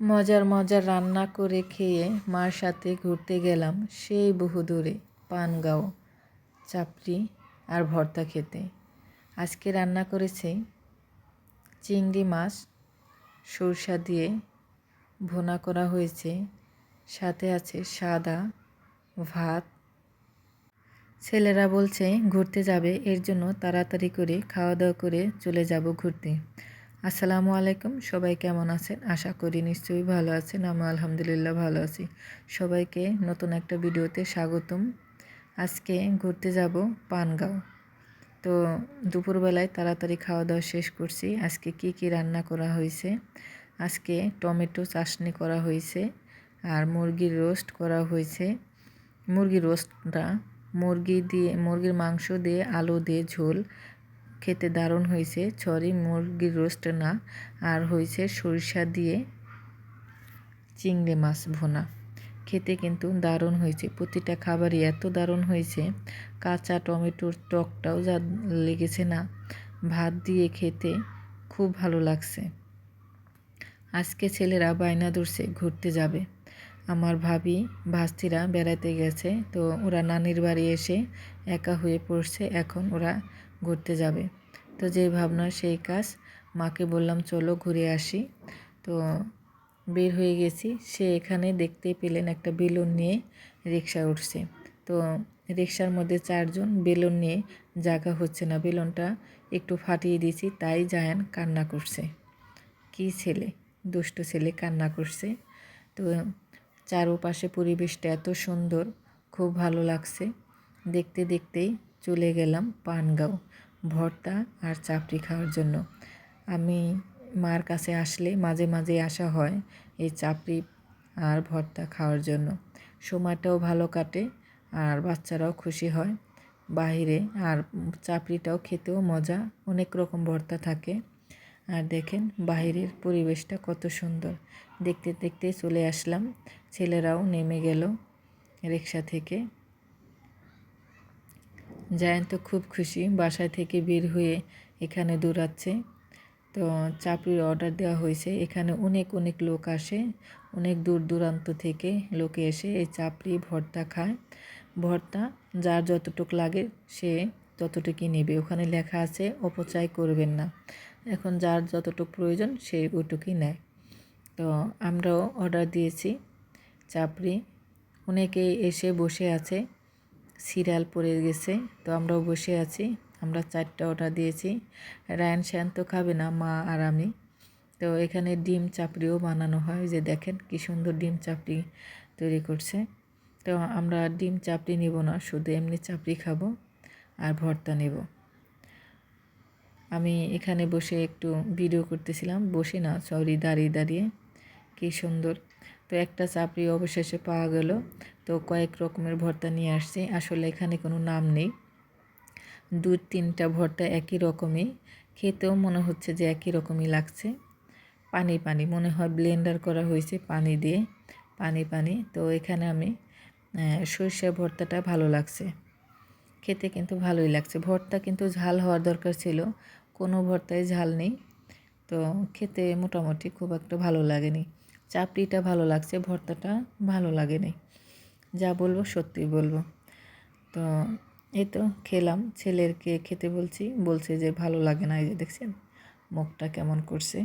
মজার মজার রান্না করে খেয়ে মার সাথে ঘুরতে গেলাম সেই বহু দূরে পানগাঁও, চাপড়ি আর ভর্তা খেতে। আজকে রান্না করেছে চিংড়ি মাছ, সরষা দিয়ে ভোনা করা হয়েছে, সাথে আছে সাদা ভাত। ছেলেরা বলছে, ঘুরতে যাবে, এর জন্য তাড়াতাড়ি করে খাওয়া দাওয়া করে চলে যাব ঘুরতে। আসসালামু আলাইকুম। সবাই কেমন আছেন? আশা করি নিশ্চয়ই ভালো আছেন। আমি আলহামদুলিল্লাহ ভালো আছি। সবাইকে নতুন একটা ভিডিওতে স্বাগতম। আজকে ঘুরতে যাব পানগাঁও। তো দুপুরবেলায় তাড়াতাড়ি খাওয়া দাওয়া শেষ করছি। আজকে কি কি রান্না করা হয়েছে? আজকে টমেটো চাশনি করা হয়েছে আর মুরগির রোস্ট করা হয়েছে। মুরগির রোস্টটা মুরগি দিয়ে, মুরগির মাংস দিয়ে, আলু দিয়ে ঝোল খেতে দারুণ হয়েছে। সরি, মুরগির রোস্ট না। আর হয়েছে সরিষা দিয়ে চিংড়ি মাছ ভোনা। খেতে কিন্তু দারুণ হয়েছে। প্রতিটা খাবারই এত দারুণ হয়েছে। কাঁচা টমেটোর টকটাও যা লেগেছে না। ভাত দিয়ে খেতে খুব ভালো লাগছে। আজকে ছেলেরা বায়না ধরছে, ঘুরতে যাবে। আমার ভাবি, ভাস্তিরা বেড়াতে গেছে, তো ওরা নানির বাড়ি এসে একা হয়ে পড়ছে। এখন ওরা ঘুরতে যাবে। তো যে ভাবনা, সেই কাজ। মাকে বললাম, চলো ঘুরে আসি। তো বের হয়ে গেছি। সে এখানে দেখতে পেলেন একটা বেলুন নিয়ে রিক্সা উঠছে। তো রিক্সার মধ্যে চারজন বেলুন নিয়ে জায়গা হচ্ছে না। বেলুনটা একটু ফাটিয়ে দিয়েছি, তাই জায়ান কান্না করছে। কি ছেলে? দুষ্ট ছেলে কান্না করছে। তো চারোপাশে পরিবেশটা এত সুন্দর, খুব ভালো লাগছে। দেখতে দেখতেই চলে গেলাম পানগাঁও। ভর্তা আর চাপড়ি খাওয়ার জন্য। আমি মার কাছে আসলে মাঝে মাঝে আসা হয় এই চাপড়ি আর ভর্তা খাওয়ার জন্য। সময়টাও ভালো কাটে আর বাচ্চারাও খুশি হয়। বাহিরে আর চাপড়িটাও খেতেও মজা, অনেক রকম ভর্তা থাকে। আর দেখেন বাহিরের পরিবেশটা কত সুন্দর। দেখতে দেখতে চলে আসলাম। ছেলেরাও নেমে গেল রিক্সা থেকে। জায়ান তো খুব খুশি, বাসায় থেকে বের হয়ে এখানে দৌড়াচ্ছে। তো চাপড়ির অর্ডার দেওয়া হয়েছে। এখানে অনেক অনেক লোক আসে, অনেক দূর দূরান্ত থেকে লোকে এসে এই চাপড়ি ভর্তা খায়। ভর্তা যার যতটুক লাগে সে ততটুকুই নেবে। ওখানে লেখা আছে, অপচয় করবেন না। এখন যার যতটুকু প্রয়োজন সে ওইটুকুই নেয়। তো আমরাও অর্ডার দিয়েছি চাপড়ি। অনেকেই এসে বসে আছে। সিরিয়াল পড়ে গেছে, তো আমরাও বসে আছি। আমরা চারটা অর্ডার দিয়েছি। রায়ন শ্যান তো খাবে না, মা আর আমি। তো এখানে ডিম চাপড়িও বানানো হয় যে দেখেন কি সুন্দর ডিম চাপড়ি তৈরি করছে। তো আমরা ডিম চাপড়ি নিব না, শুধু এমনি চাপড়ি খাব আর ভর্তা নেব। আমি এখানে বসে একটু ভিডিও করতেছিলাম, বসে না সরি দাঁড়িয়ে দাঁড়িয়ে। কী সুন্দর। তো একটা চাপড়ি অবশেষে পাওয়া গেল। তো কয়েক রকমের ভর্তা নিয়ে আসছি। আসলে এখানে কোনো নাম নেই। দু তিনটা ভর্তা একই রকমই। খেতেও মনে হচ্ছে যে একই রকমই লাগছে। পানি পানি, মনে হয় ব্লেন্ডার করা হয়েছে পানি দিয়ে। পানি পানি। তো এখানে আমি সরিষা ভর্তাটা ভালো লাগছে। খেতে কিন্তু ভালোই লাগছে। ভর্তা কিন্তু ঝাল হওয়ার দরকার ছিল। কোনো ভর্তায় ঝাল নেই। তো খেতে মোটামুটি খুব একটা ভালো লাগেনি। চাপড়িটা ভালো লাগছে, ভর্তাটা ভালো লাগে নাই যা বলব সত্যি বলব। তো এই তো খেলাম, ছেলেরকে খেতে বলছি, বলছে যে ভালো লাগে না, এই যে দেখছেন, মুখটা কেমন করছে,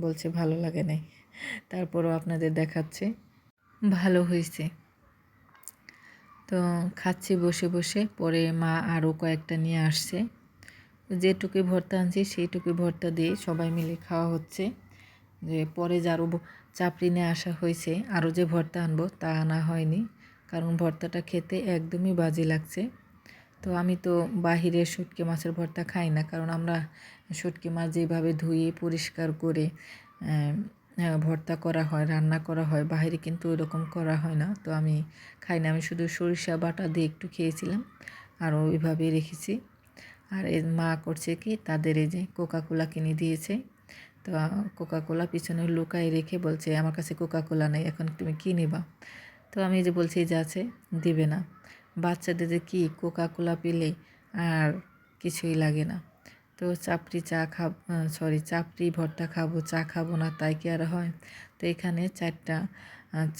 বলছে ভালো লাগে নাই। তারপরও আপনাদের দেখাচ্ছে, ভালো হয়েছে। তো খাচ্ছি বসে বসে, পরে মা আরও কয়েকটা নিয়ে আসছে। যেটুকুই ভর্তা আনছি সেইটুকুই ভর্তা দিয়ে সবাই মিলে খাওয়া হচ্ছে। যে পরে যারও চাপড়ি নিয়ে আসা হয়েছে, আরও যে ভর্তা আনব তা আনা হয়নি, কারণ ভর্তাটা খেতে একদমই বাজে লাগছে। তো আমি তো বাহিরের শুটকি মাছের ভর্তা খাই না, কারণ আমরা শুটকি মাছ যেভাবে ধুয়ে, পরিষ্কার করে ভর্তা করা হয়, রান্না করা হয়, বাহিরে কিন্তু ওইরকম করা হয় না। তো আমি খাই না, আমি শুধু সরিষা বাটা দিয়ে একটু খেয়েছিলাম, আর ওইভাবে রেখেছি। আর মা করছে কি, তাদের এই যে কোকা কোলা কিনে দিয়েছে। তো কোকা কোলা পিছনে লুকায় রেখে বলছে, আমার কাছে কোকা কোলা নেই, এখন তুমি কী নেবা? তো আমি যে বলছি, যে আছে, দিবে না। বাচ্চাদের যে কী কোকা কোলা পেলে আর কিছুই লাগে না। তো চাপড়ি চা খাব সরি চাপড়ি ভর্তা খাব, চা খাব না, তাই কি আর হয়? তো এখানে চারটা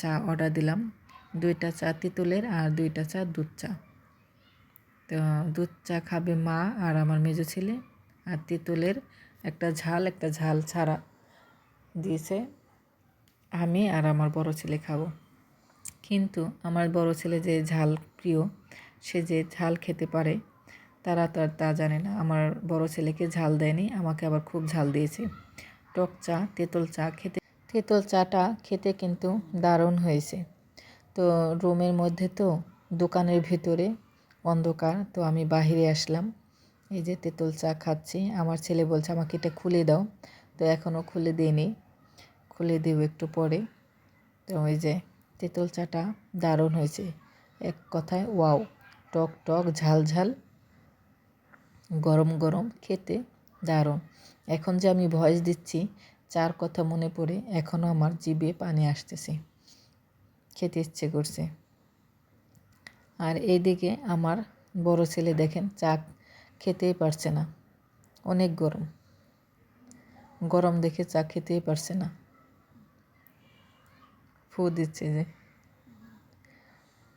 চা অর্ডার দিলাম। দুইটা চা তেঁতুলের আর দুইটা চা দুধ চা। তো দুধ চা খাবে মা আর আমার মেজো ছেলে আর তেঁতুলের একটা ঝাল একটা ঝাল ছাড়া দিয়েছে, আমি আর আমার বড় ছেলে খাব। কিন্তু আমার বড় ছেলে যে ঝাল প্রিয়, সে যে ঝাল খেতে পারে, তারা তো আর তা জানে না। আমার বড় ছেলেকে ঝাল দেয়নি, আমাকে আবার খুব ঝাল দিয়েছে। টক চা, তেঁতুল চা খেতে, তেঁতল চাটা খেতে কিন্তু দারুণ হয়েছে। তো রুমের মধ্যে তো, দোকানের ভিতরে অন্ধকার, তো আমি বাহিরে আসলাম। এই যে তেঁতুল চা খাচ্ছি। আমার ছেলে বলছে, আমাকে এটা খুলে দাও। তো এখনও খুলে দিইনি খুলে দেবো একটু পরে। তো ওই যে তেঁতুল চাটা দারুণ হয়েছে। এক কথায়, ওয়াও, টক টক, ঝাল ঝাল, গরম গরম, খেতে দারুণ। এখন যে আমি ভয়েস দিচ্ছি, চার কথা মনে পড়ে এখনও আমার জিভে পানি আসতেছে। খেতে ইচ্ছে করছে। আর এইদিকে আমার বড় ছেলে দেখেন, চা খেতেই পারছে না। অনেক গরম। গরম দেখে চা খেতেই পারছে না। ফু দিচ্ছে যে।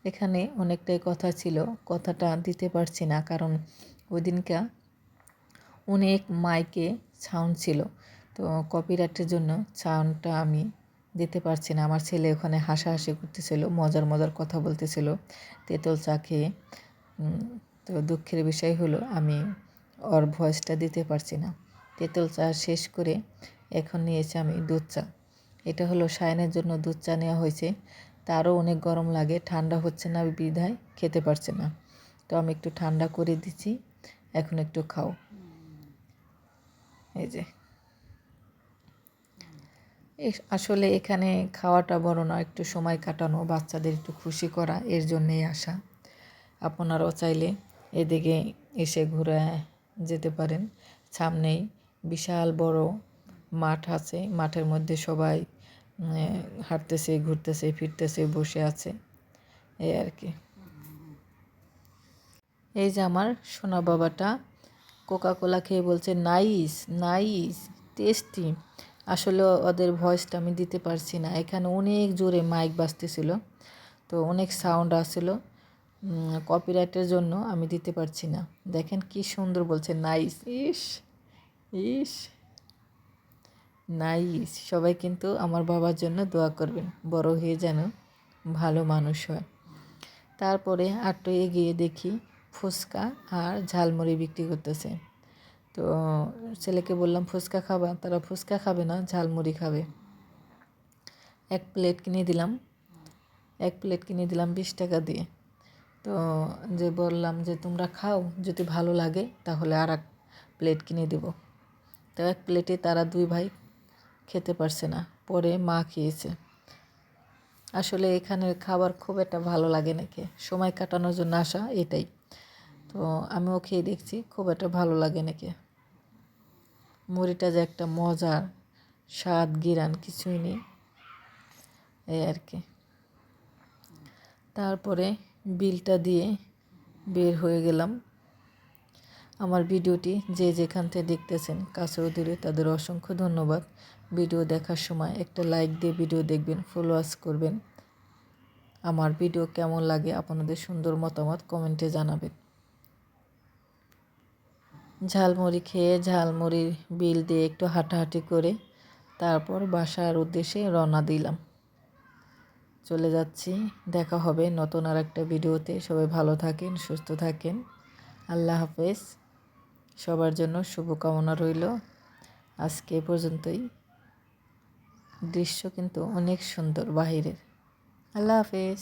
এখানে অনেকটাই কথা ছিল, কথাটা দিতে পারছি না কারণ ওই দিনকা অনেক মাইকে সাউন্ড ছিল। তো কপিরাইটের জন্য সাউন্ডটা আমি দিতে পারছি না। আমার ছেলে ওখানে হাসাহাসি করতেছিল, মজার মজার কথা বলতেছিল। তেঁতুল চা খেয়ে তো দুঃখের বিষয় হলো, আমি ওর ভয়েসটা দিতে পারছি না। তেঁতুল চা শেষ করে এখন নিয়েছি আমি দুধ চা। এটা হলো সায়নের জন্য দুধ চা নেওয়া হয়েছে। তারও অনেক গরম লাগে, ঠান্ডা হচ্ছে না বিধায় খেতে পারছে না। তো আমি একটু ঠান্ডা করে দিচ্ছি, এখন একটু খাও। এই যে। আসলে এখানে খাওয়াটা বড় না, একটু সময় কাটানো, বাচ্চাদের একটু খুশি করা, এর জন্যেই আসা। আপনারাও চাইলে এদিকে এসে ঘুরে যেতে পারেন। সামনেই বিশাল বড় মাঠ আছে। মাঠের মধ্যে সবাই হাঁটতেছে, ঘুরতেছে, ফিরতেছে, বসে আছে। এই আর কি। এই যে আমার সোনা বাবাটা কোকা কোলা খেয়ে বলছে, নাইস নাইস, টেস্টি। আসলে ওদের ভয়েসটা আমি দিতে পারছি না। এখানে অনেক জোরে মাইক বাজতেছিল, তো অনেক সাউন্ড আসছিল। কপিরাইটের জন্য আমি দিতে পারছি না। দেখেন কি সুন্দর বলছে নাইস। ইস ইস। নাইস। সবাই কিন্তু আমার বাবার জন্য দোয়া করবেন বড় হয়ে যেন ভালো মানুষ হয়। তারপরে আটটু এগিয়ে দেখি ফুচকা আর ঝালমুড়ি বিক্রি করতেছে। তো ছেলেকে বললাম ফুচকা খাবা? তারা ফুচকা খাবে না ঝালমুড়ি খাবে। এক প্লেট কিনে দিলাম। এক প্লেট কিনে দিলাম বিশ টাকা দিয়ে। তো যে বললাম যে তোমরা খাও, যদি ভালো লাগে তাহলে আর এক প্লেট কিনে দেবো। তো এক প্লেটে তারা দুই ভাই খেতে পারছে না, পরে মা খেয়েছে। আসলে এখানের খাবার খুব একটা ভালো লাগে নাকি সময় কাটানোর জন্য আসা এটাই। তো আমিও খেয়ে দেখছি, খুব একটা ভালো লাগে নাকি মুড়িটা যে একটা মজার স্বাদ গিরান, কিছুই নেই। এই আর কি। তারপরে বিলটা দিয়ে বের হয়ে গেলাম। আমার ভিডিওটি যে যেখান থেকে দেখতেছেন কাছে ও দূরে তাদের অসংখ্য ধন্যবাদ। ভিডিও দেখার সময় একটা লাইক দিয়ে ভিডিও দেখবেন ফলোয়ার্স করবেন। আমার ভিডিও কেমন লাগে আপনাদের সুন্দর মতামত কমেন্টে জানাবেন। ঝালমুড়ি খেয়ে ঝালমুড়ির বিল দিয়ে একটু হাঁটাহাঁটি করে তারপর বাসার উদ্দেশ্যে রওনা দিলাম। চলে যাচ্ছি। দেখা হবে নতুন আর একটা ভিডিওতে। সবাই ভালো থাকেন, সুস্থ থাকেন। আল্লাহ হাফেজ। সবার জন্য শুভকামনা রইল। আজকে পর্যন্তই। দৃশ্য কিন্তু অনেক সুন্দর, বাহিরের। আল্লাহ হাফেজ।